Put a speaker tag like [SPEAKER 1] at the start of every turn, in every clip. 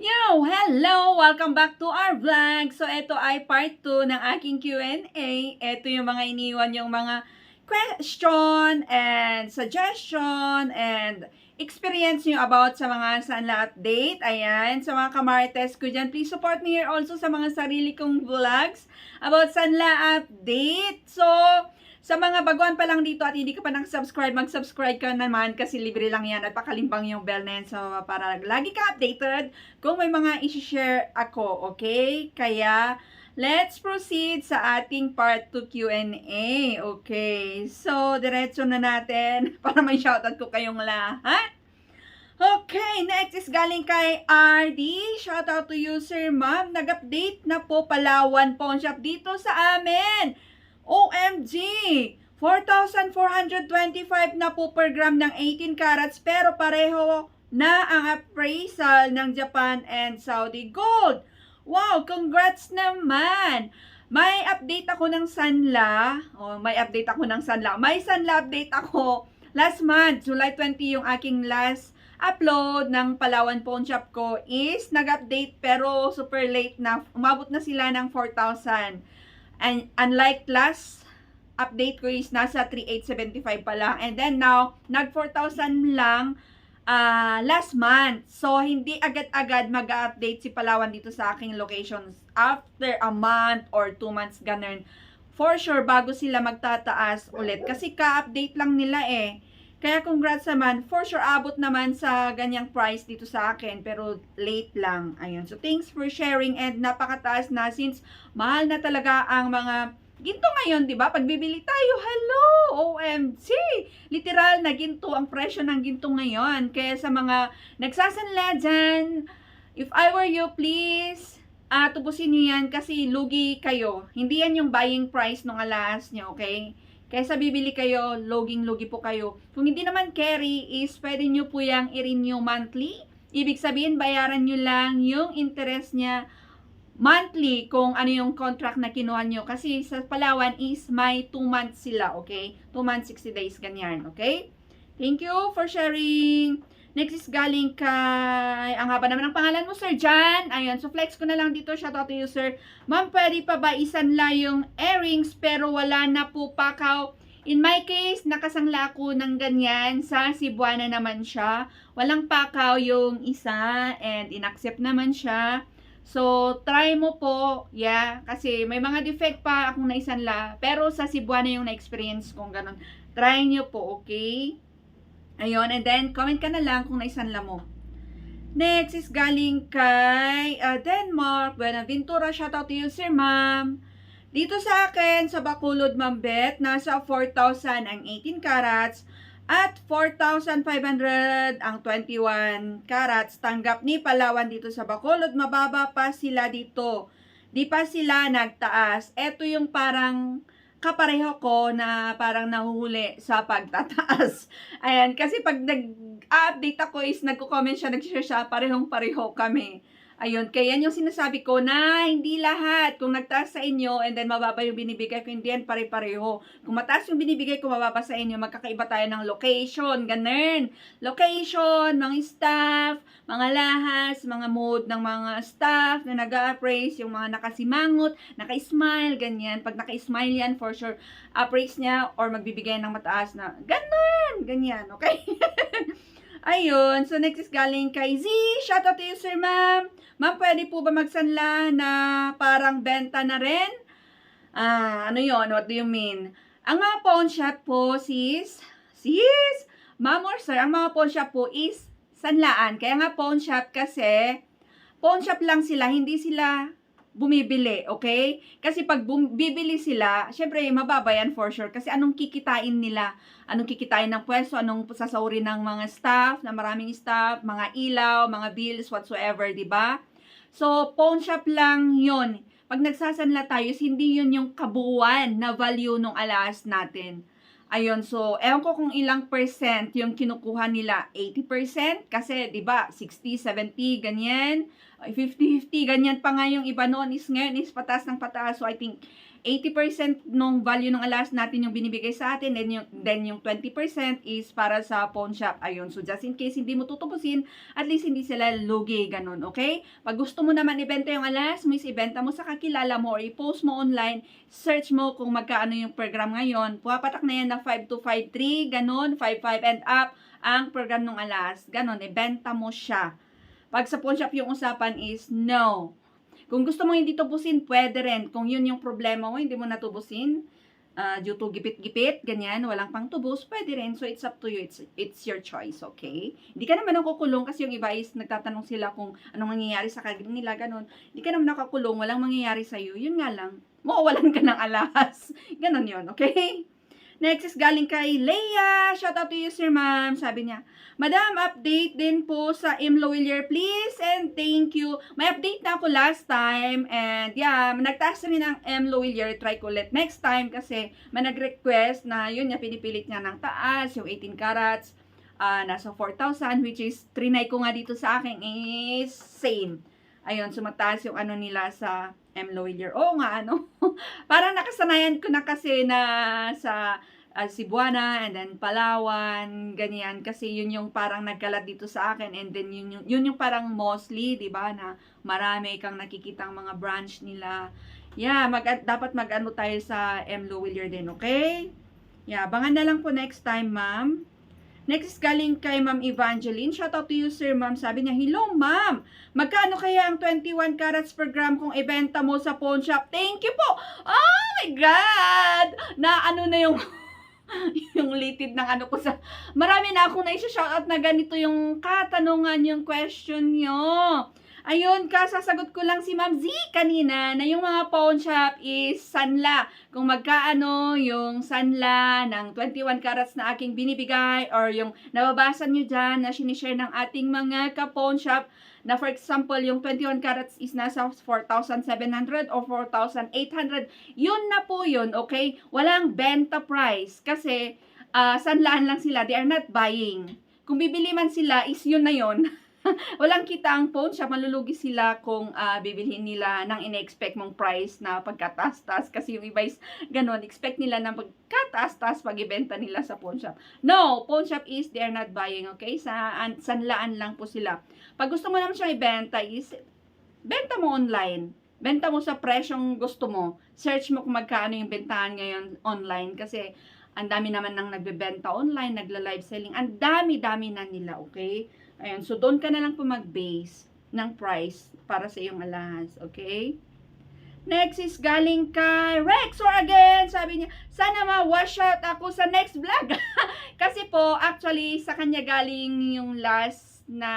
[SPEAKER 1] Yo! Hello! Welcome back to our vlog. So, ito ay part 2 ng aking Q&A. Ito yung mga iniwan yung mga question and suggestion and experience nyo about sa mga Sanla update. Ayan, sa mga kamarites ko dyan, please support me here also sa mga sarili kong vlogs about Sanla update. So, sa mga baguhan pa lang dito at hindi ka pa nag-subscribe, mag-subscribe ka naman kasi libre lang yan at pakalimbang yung bell na yan so, para lagi ka updated kung may mga isi-share ako, okay? Kaya, let's proceed sa ating part 2 Q&A, okay? So, diretso na natin para may shoutout ko kayong lahat. Okay, next is galing kay RD. Shoutout to you, Sir Ma'am. Nag-update na po Palawan Pawn Shop dito sa amin. OMG! 4,425 na po per gram ng 18 carats pero pareho na ang appraisal ng Japan and Saudi Gold. Wow, congrats naman! May update ako ng Sanla. Oh, may update ako ng Sanla. May Sanla update ako last month, July 20 yung aking last upload ng Palawan Pawn Shop ko is nag-update pero super late na. Umabot na sila ng 4,000. And unlike last update ko is nasa 3,875 pa lang. And then now, nag 4,000 lang uh, last month. So, hindi agad-agad mag-update si Palawan dito sa aking locations. After a month or 2 months, ganun. For sure, bago sila magtataas ulit. Kasi ka-update lang nila eh. Kaya congrats naman. For sure, abot naman sa ganyang price dito sa akin. Pero late lang. Ayun. So, thanks for sharing. And napakataas na since mahal na talaga ang mga ginto ngayon, di ba? Pag bibili tayo, hello! OMG! Literal na ginto ang presyo ng ginto ngayon. Kaya sa mga nagsasanla dyan, if I were you, please, ah tubusin niyo yan kasi lugi kayo. Hindi yan yung buying price ng alas niyo, okay? Kaysa bibili kayo, loging-logi po kayo. Kung hindi naman carry is pwede nyo po yung i-renew monthly. Ibig sabihin, bayaran nyo lang yung interest niya monthly kung ano yung contract na kinuha nyo. Kasi sa Palawan is may 2 months sila, okay? 2 months, 60 days, ganyan, okay? Thank you for sharing. Next is galing kay, ang haba naman ng pangalan mo, Sir John. Ayun, so flex ko na lang dito. Shout out to you, Sir. Ma'am, pwede pa ba isanla yung earrings pero wala na po pakaw? In my case, nakasangla ako ng ganyan. Sa Cebuana naman siya. Walang pakaw yung isa and inaccept naman siya. So, try mo po, yeah, kasi may mga defect pa akong naisanla. Pero sa Cebuana yung na-experience kong ganun. Try nyo po, okay? Ayun, and then comment ka na lang kung naisanla mo. Next is galing kay uh, Denmark, Buenaventura. Shout out to you, sir, ma'am. Dito sa akin, sa Bacolod, Mambet, nasa 4,000 ang 18 carats at 4,500 ang 21 carats. Tanggap ni Palawan dito sa Bacolod. Mababa pa sila dito. Di pa sila nagtaas. Ito yung parang kapareho ko na parang nahuhuli sa pagtataas. Ayan, kasi pag nag-update ako is nagko-comment siya, nag-share siya, parehong pareho kami. Ayun, kaya yan yung sinasabi ko na hindi lahat. Kung nagtaas sa inyo and then mababa yung binibigay ko, hindi yan pare-pareho. Kung mataas yung binibigay ko, mababa sa inyo, magkakaiba tayo ng location, ganun. Location, mga staff, mga lahas, mga mood ng mga staff na nag-appraise, yung mga nakasimangot, naka-smile, ganyan. Pag naka-smile yan, for sure, appraise niya or magbibigay ng mataas na, ganun, ganyan, okay? Ayun, so next is galing kay Z. Shout out to you, sir, ma'am. Ma'am, pwede po ba magsanla na parang benta na rin? Ah, ano yon? What do you mean? Ang mga pawn shop po, sis, sis, ma'am or sir, ang mga pawn shop po is sanlaan. Kaya nga pawn shop kasi, pawn shop lang sila, hindi sila bumibili, okay? Kasi pag bibili sila, syempre mababa yan for sure. Kasi anong kikitain nila? Anong kikitain ng pwesto? Anong sasauri ng mga staff, na maraming staff, mga ilaw, mga bills, whatsoever, di ba? So, pawn shop lang yon Pag nagsasanla tayo, hindi yun yung kabuuan na value ng alas natin. Ayun, so, ewan ko kung ilang percent yung kinukuha nila. 80%? Kasi, di ba, 60, 70, ganyan. 50-50, ganyan pa nga yung iba noon is ngayon is patas ng patas. So, I think 80% nung value ng alas natin yung binibigay sa atin, then yung, then yung 20% is para sa pawn shop. Ayun, so just in case hindi mo tutubusin, at least hindi sila lugi, ganun, okay? Pag gusto mo naman ibenta yung alas mo, is ibenta mo sa kakilala mo or i-post mo online, search mo kung magkaano yung program ngayon. Pumapatak na yan na 5 to 5.3, ganun, 5.5 and up ang program ng alas. Ganun, ibenta mo siya. Pag sa pawn shop yung usapan is no. Kung gusto mo hindi tubusin, pwede rin. Kung yun yung problema mo, hindi mo natubusin, uh, due to gipit-gipit, ganyan, walang pang tubos, pwede rin. So, it's up to you. It's, it's your choice, okay? Hindi ka naman nakukulong kasi yung iba is nagtatanong sila kung anong mangyayari sa kanila, ganun. Hindi ka naman nakakulong, walang mangyayari sa'yo. Yun nga lang, mawawalan ka ng alas. Ganon yun, okay? Next is galing kay Leia. Shout out to you, Sir Ma'am. Sabi niya, Madam, update din po sa Imlo Willier, please. And thank you. May update na ako last time. And yeah, nagtaas rin ang Imlo Willier. Try ko ulit next time kasi may nag-request na yun niya, pinipilit niya ng taas, yung 18 carats. ah nasa 4,000 which is trinay ko nga dito sa akin is same. Ayun, sumataas yung ano nila sa M. Loyler. Oo nga, ano? Parang nakasanayan ko na kasi na sa uh, Cebuana and then Palawan, ganyan. Kasi yun yung parang nagkalat dito sa akin and then yun, yun, yun yung parang mostly, di ba, na marami kang nakikitang mga branch nila. Yeah, mag, dapat mag-ano tayo sa M. Loyler din, okay? Yeah, abangan na lang po next time, ma'am. Next is galing kay Ma'am Evangeline. Shout out to you, sir, ma'am. Sabi niya, Hello, ma'am. Magkano kaya ang 21 carats per gram kung ibenta mo sa pawn shop? Thank you po. Oh my God! Na ano na yung yung litid ng ano ko sa... Marami na akong naisa-shoutout na ganito yung katanungan, yung question nyo. Ayun, kasasagot ko lang si Ma'am Z kanina na yung mga pawn shop is sanla. Kung magkaano yung sanla ng 21 carats na aking binibigay or yung nababasa nyo dyan na sinishare ng ating mga ka-pawn shop na for example, yung 21 carats is nasa 4,700 or 4,800. Yun na po yun, okay? Walang benta price kasi uh, sanlaan lang sila. They are not buying. Kung bibili man sila, is yun na yun. Walang kita ang phone shop, malulugi sila kung uh, bibilhin nila ng ine-expect mong price na pagkatastas kasi yung iba is ganun, expect nila na pagkatastas pag ibenta nila sa pawn shop. No, pawn shop is they are not buying, okay? Sa an, sanlaan lang po sila. Pag gusto mo naman siyang ibenta is benta mo online. Benta mo sa presyong gusto mo. Search mo kung magkano yung bentahan ngayon online kasi ang dami naman nang nagbebenta online, nagla-live selling. Ang dami-dami na nila, okay? Ayan, so doon ka na lang po mag-base ng price para sa iyong alahas, okay? Next is galing kay Rex or again, sabi niya, sana ma-wash out ako sa next vlog. Kasi po, actually, sa kanya galing yung last na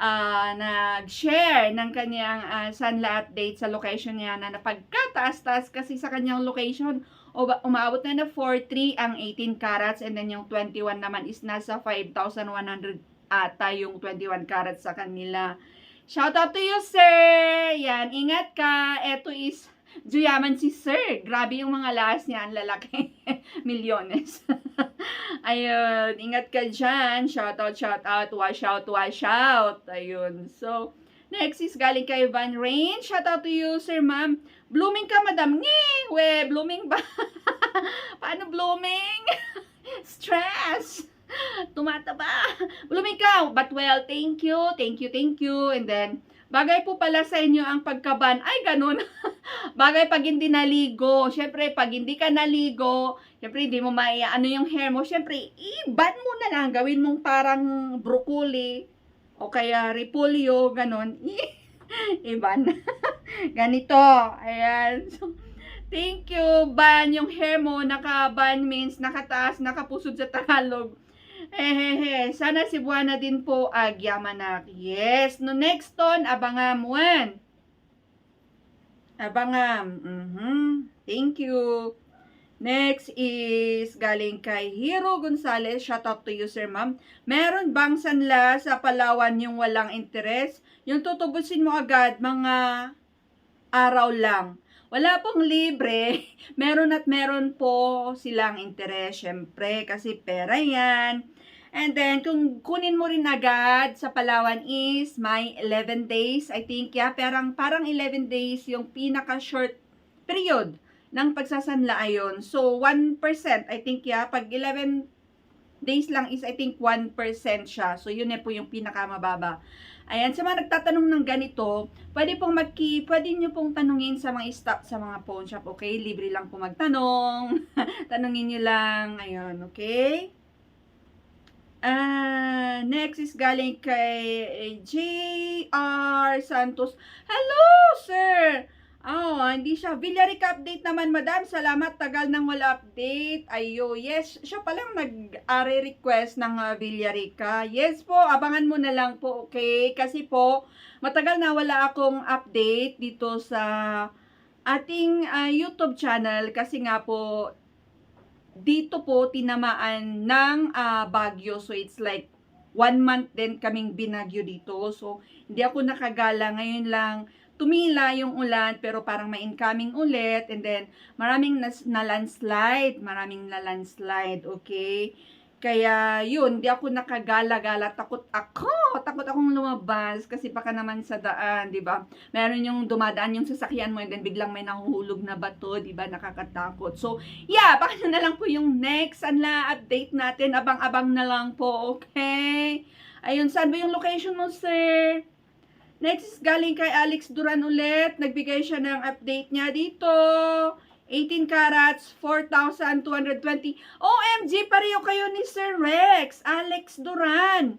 [SPEAKER 1] uh, nag-share ng kanyang uh, sunla update sa location niya na napagkataas-taas kasi sa kanyang location umaabot na na 4.3 ang 18 carats and then yung 21 naman is nasa 5,100 ata yung 21 carats sa kanila. Shout out to you, sir! Yan, ingat ka. Ito is Juyaman si sir. Grabe yung mga last niya. Ang lalaki. Milyones. Ayun. Ingat ka dyan. Shout out, shout out. Wash out, wash out. Ayun. So, next is galing kay Van Rain. Shout out to you, sir, ma'am. Blooming ka, madam. Ngi! We, blooming ba? Paano blooming? Stress! Tumataba. Lumikaw. But well, thank you, thank you, thank you. And then, bagay po pala sa inyo ang pagkaban. Ay, ganun. bagay pag hindi naligo. Siyempre, pag hindi ka naligo, siyempre, hindi mo maia, ano yung hair mo. Siyempre, iban mo na lang. Gawin mong parang broccoli. O kaya repolyo, ganun. Iban. Ganito. Ayan. Thank you, ban. Yung hair mo, naka-ban means nakataas, nakapusod sa Tagalog. Hehehe, sana si Buana din po agyamanak. Yes, no next ton, abangam one. Abangam. Mm-hmm. Thank you. Next is galing kay Hero Gonzales. Shout out to you, sir, ma'am. Meron bang sanla sa Palawan yung walang interes? Yung tutubusin mo agad, mga araw lang. Wala pong libre. Meron at meron po silang interes, syempre, kasi pera yan. And then, kung kunin mo rin agad sa Palawan is may 11 days, I think, yeah, parang, parang 11 days yung pinaka-short period ng pagsasanla ayon. So, 1%, I think, yeah, pag 11 days lang is, I think, 1% siya. So, yun na po yung pinakamababa. Ayan, sa mga nagtatanong ng ganito, pwede pong magki, pwede nyo pong tanungin sa mga stock sa mga pawn shop, okay? Libre lang po magtanong. Tanungin nyo lang, ayun, okay? Ah, next is galing kay J.R. Santos. Hello, sir! Oh, hindi siya. Villarica update naman, madam. Salamat. Tagal nang wala update. Ayo, yes. Siya palang nag-request ng uh, Villarica. Yes po, abangan mo na lang po, okay? Kasi po, matagal na wala akong update dito sa ating ah, YouTube channel. Kasi nga po, dito po tinamaan ng ah, bagyo. So, it's like one month din kaming binagyo dito. So, hindi ako nakagala. Ngayon lang, tumila yung ulan pero parang may incoming ulit and then maraming nas, na landslide, maraming na landslide, okay? Kaya yun, di ako nakagala-gala, takot ako, takot akong lumabas kasi baka naman sa daan, di ba? Meron yung dumadaan yung sasakyan mo and then biglang may nahuhulog na bato, di ba? Nakakatakot. So, yeah, baka na lang po yung next anla update natin, abang-abang na lang po, okay? Ayun, saan ba yung location mo, sir? Next is galing kay Alex Duran ulit. Nagbigay siya ng update niya dito. 18 carats, 4,220. OMG, pareho kayo ni Sir Rex. Alex Duran.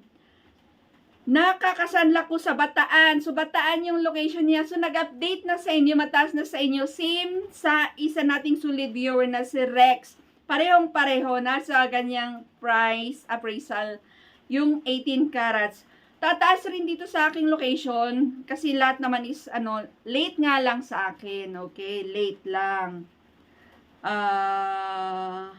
[SPEAKER 1] Nakakasanla ko sa Bataan. So, Bataan yung location niya. So, nag-update na sa inyo, mataas na sa inyo. Same sa isa nating solid viewer na si Rex. Parehong pareho. Nasa ganyang price appraisal yung 18 carats. Tataas rin dito sa aking location kasi lahat naman is ano, late nga lang sa akin, okay? Late lang. Ah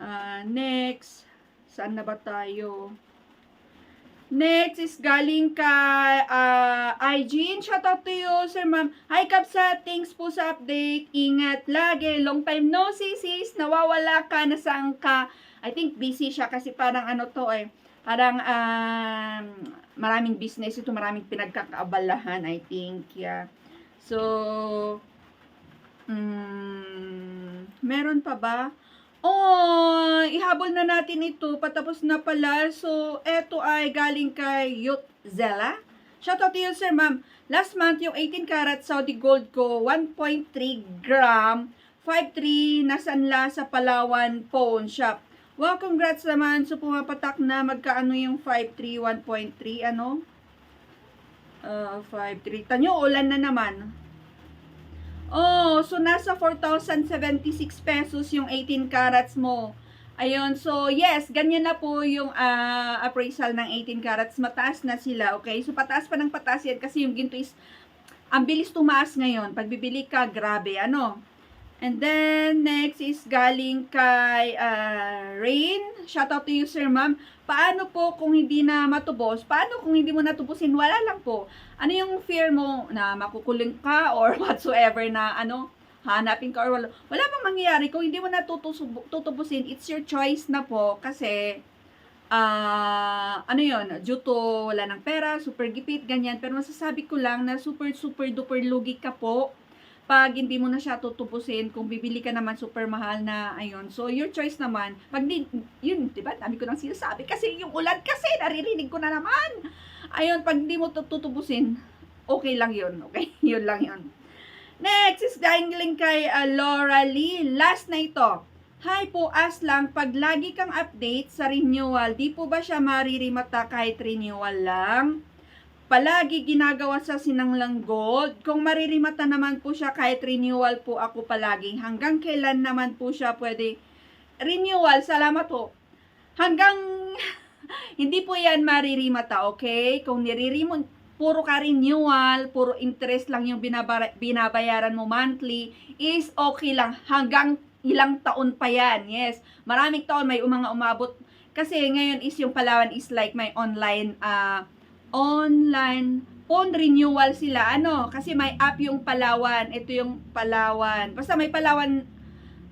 [SPEAKER 1] ah, next, saan na ba tayo? Next is galing kay uh, Aijin. Shout out to you, Sir Ma'am. Hi, Kapsa. Thanks po sa update. Ingat lagi. Long time no see, sis. Nawawala ka. Nasaan ka? I think busy siya kasi parang ano to eh parang um, maraming business ito, maraming pinagkakaabalahan, I think, yeah. So, um, meron pa ba? Oh, ihabol na natin ito, patapos na pala. So, eto ay galing kay Yut Zella. Shoutout to you, sir, ma'am. Last month, yung 18 karat Saudi gold ko, 1.3 gram, 5.3, nasanla sa Palawan Pawn Shop. Wow, congrats naman. So, pumapatak na magkaano yung 5.3, 1.3, ano? Uh, 5.3. Tanyo, ulan na naman. Oh, so nasa 4,076 pesos yung 18 carats mo. Ayun, so yes, ganyan na po yung uh, appraisal ng 18 carats. Mataas na sila, okay? So, pataas pa ng pataas yan kasi yung ginto is, ang bilis tumaas ngayon. Pag bibili ka, grabe, ano? And then, next is galing kay uh, Rain. Shout out to you, Sir Ma'am. Paano po kung hindi na matubos? Paano kung hindi mo natubusin? Wala lang po. Ano yung fear mo na makukuling ka or whatsoever na ano, hanapin ka or wala. Wala bang mangyayari kung hindi mo na tutubusin. It's your choice na po kasi uh, ano yon due to wala ng pera, super gipit, ganyan. Pero masasabi ko lang na super, super, duper lugi ka po pag hindi mo na siya tutubusin, kung bibili ka naman super mahal na, ayun. So, your choice naman. Pag di, yun, di ba? Dami ko nang sinasabi. Kasi yung ulan kasi, naririnig ko na naman. Ayun, pag hindi mo tutubusin, okay lang yun. Okay? yun lang yun. Next is dangling kay uh, Laura Lee. Last na ito. Hi po, as lang, pag lagi kang update sa renewal, di po ba siya maririmata kahit renewal lang? Palagi ginagawa sa sinanglang gold. Kung maririmata naman po siya kahit renewal po ako palagi. Hanggang kailan naman po siya pwede renewal. Salamat po. Hanggang hindi po yan maririmata, okay? Kung niririmon, puro ka renewal, puro interest lang yung binabayaran mo monthly, is okay lang. Hanggang ilang taon pa yan. Yes, maraming taon may mga umabot. Kasi ngayon is yung Palawan is like my online uh, online phone renewal sila. Ano? Kasi may app yung Palawan. Ito yung Palawan. Basta may Palawan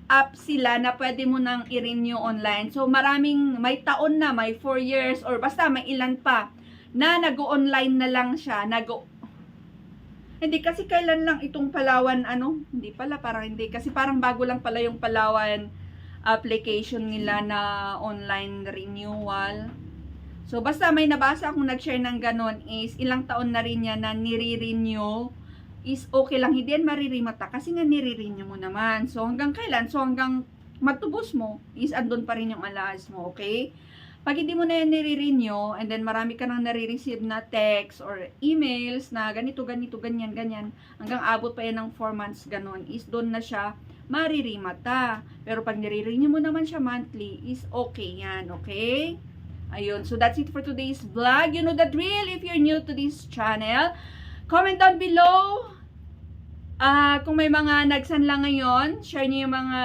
[SPEAKER 1] app sila na pwede mo nang i-renew online. So, maraming, may taon na, may 4 years, or basta may ilan pa, na nag-online na lang siya, nag Hindi kasi kailan lang itong Palawan ano? Hindi pala parang hindi kasi parang bago lang pala yung Palawan application nila na online renewal. So basta may nabasa akong nag-share ng ganon is ilang taon na rin yan na nire-renew is okay lang hindi yan maririmata kasi nga nire-renew mo naman. So hanggang kailan? So hanggang matubos mo is andun pa rin yung allowance mo, okay? Pag hindi mo na yan nire-renew and then marami ka nang nare-receive na text or emails na ganito, ganito, ganyan, ganyan, hanggang abot pa yan ng 4 months ganon, is doon na siya maririmata. Pero pag nire-renew mo naman siya monthly, is okay yan, okay? Ayun, so that's it for today's vlog. You know the drill if you're new to this channel. Comment down below Ah, kung may mga nagsanla ngayon, share niyo yung mga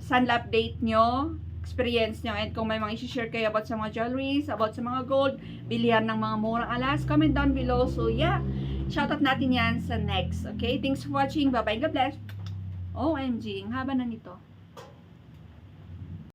[SPEAKER 1] sanla update nyo, experience nyo, and kung may mga isi-share kayo about sa mga jewelries, about sa mga gold, bilihan ng mga murang alas, comment down below. So yeah, shoutout natin yan sa next. Okay, thanks for watching. Bye-bye. God bless. OMG, ang haba na nito.